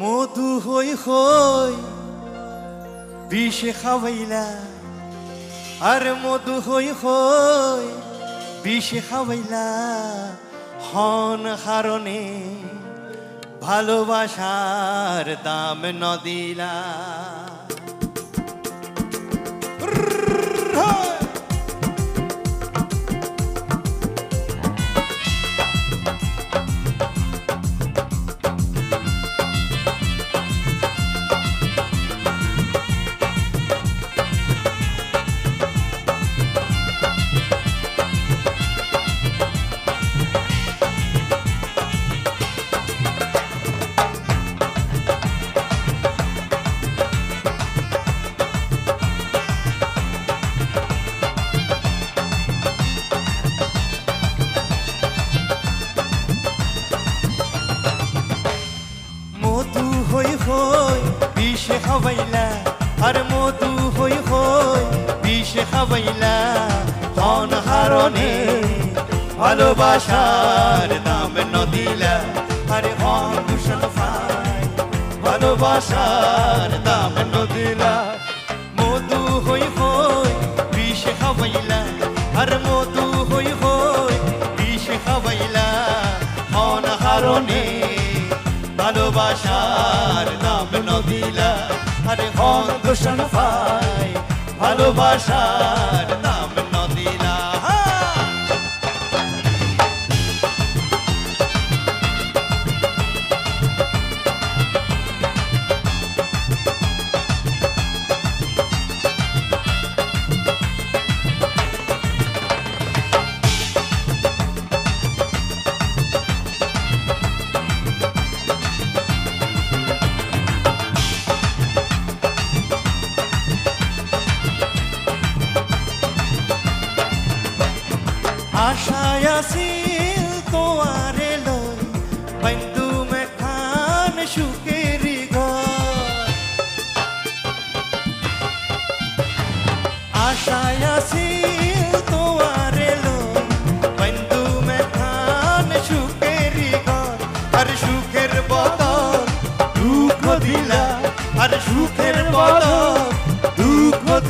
মধু হই হই বিষে খাওয়াইলা। আর মধু হই হই বিষে খাওয়াইলা। হন হারণে ভালোবাসার দাম নদিলা। খাওয়াইলা ধন হারণে, ভালোবাসার দাম নদিলা। আরে হন পাই ভালোবাসার দাম নদিলা। মধু হই হই বিষে খাওয়াইলা, আর মধু হই হই বিষে খাওয়াইলা। হন হারণে, ভালোবাসার নাম নদিলা। আরে হন দূষণ পাই ভালোবাসার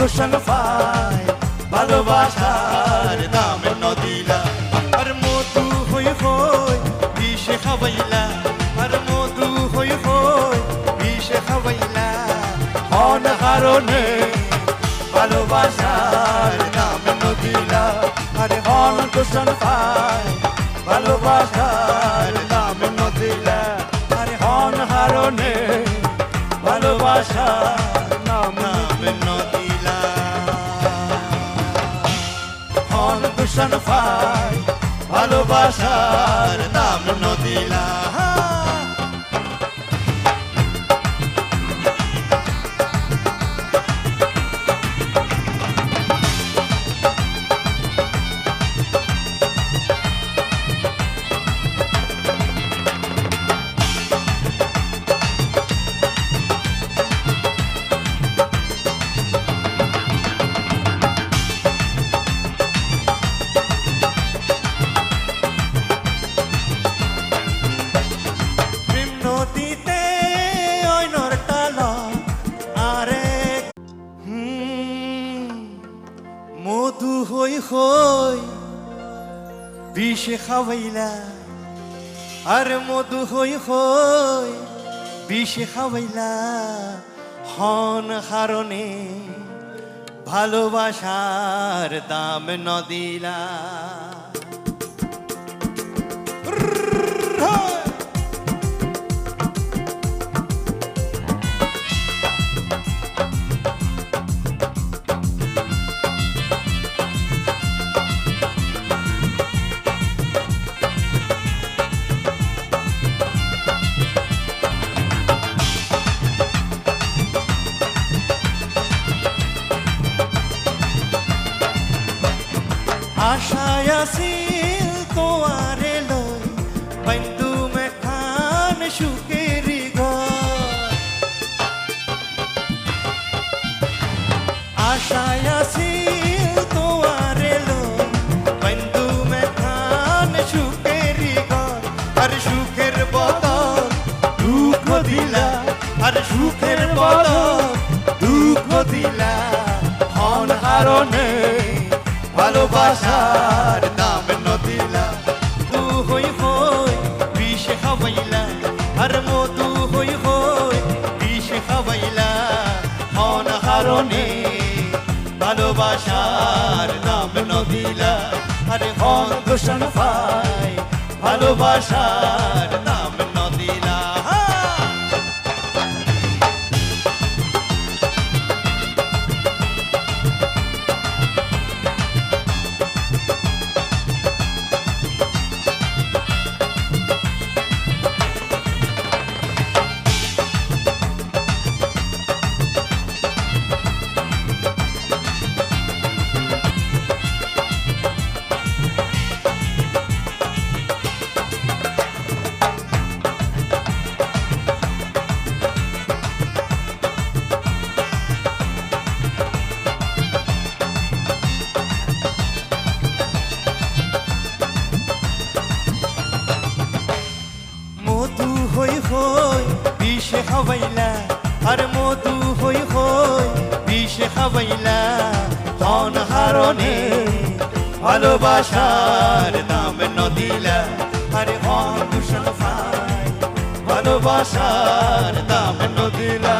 দূষণ পাই ভালোবাসার দাম নদিলা, আর মধু হই হই বিষে খাওয়াইলা। আর মধু হই হই বিষে খাওয়াইলা। হন হারণে ভালোবাসার দাম নদিলা, আরে হন দূষণ পাই ভালোবাসার দূষণ পাই ভালোবাসার নাম নদিলা। মধু হই হই বিষে খাওয়াইলা। আর মধু হই হই বিষে খাওয়াইলা। হন হারণে ভালোবাসার দাম নদিলা। আশায় আছিল তোয়ারে লই, বন্ধু মেখান সুখেরি ঘর। আশায় আছিল তোয়ারে লই, বন্ধু মেখান সুখেরি ঘর। আর সুখের বদল, দুঃখ দিলা। আর সুখের বদল, দুঃখ দিলা। হন হারণে ভালোবাসার নাম নদিলা। তু হই হই বিষ খাওয়াইলা। আর মধু হই হই, বিষ খাওয়াইলা। হন হারণে ভালোবাসার নাম নদিলা। আরে হন দূষণ পাই ভালোবাসার খাওয়াইলা হন হারণে ভালোবাসার নাম নদিলা। আরে হন ভালোবাসার নাম নদিলা।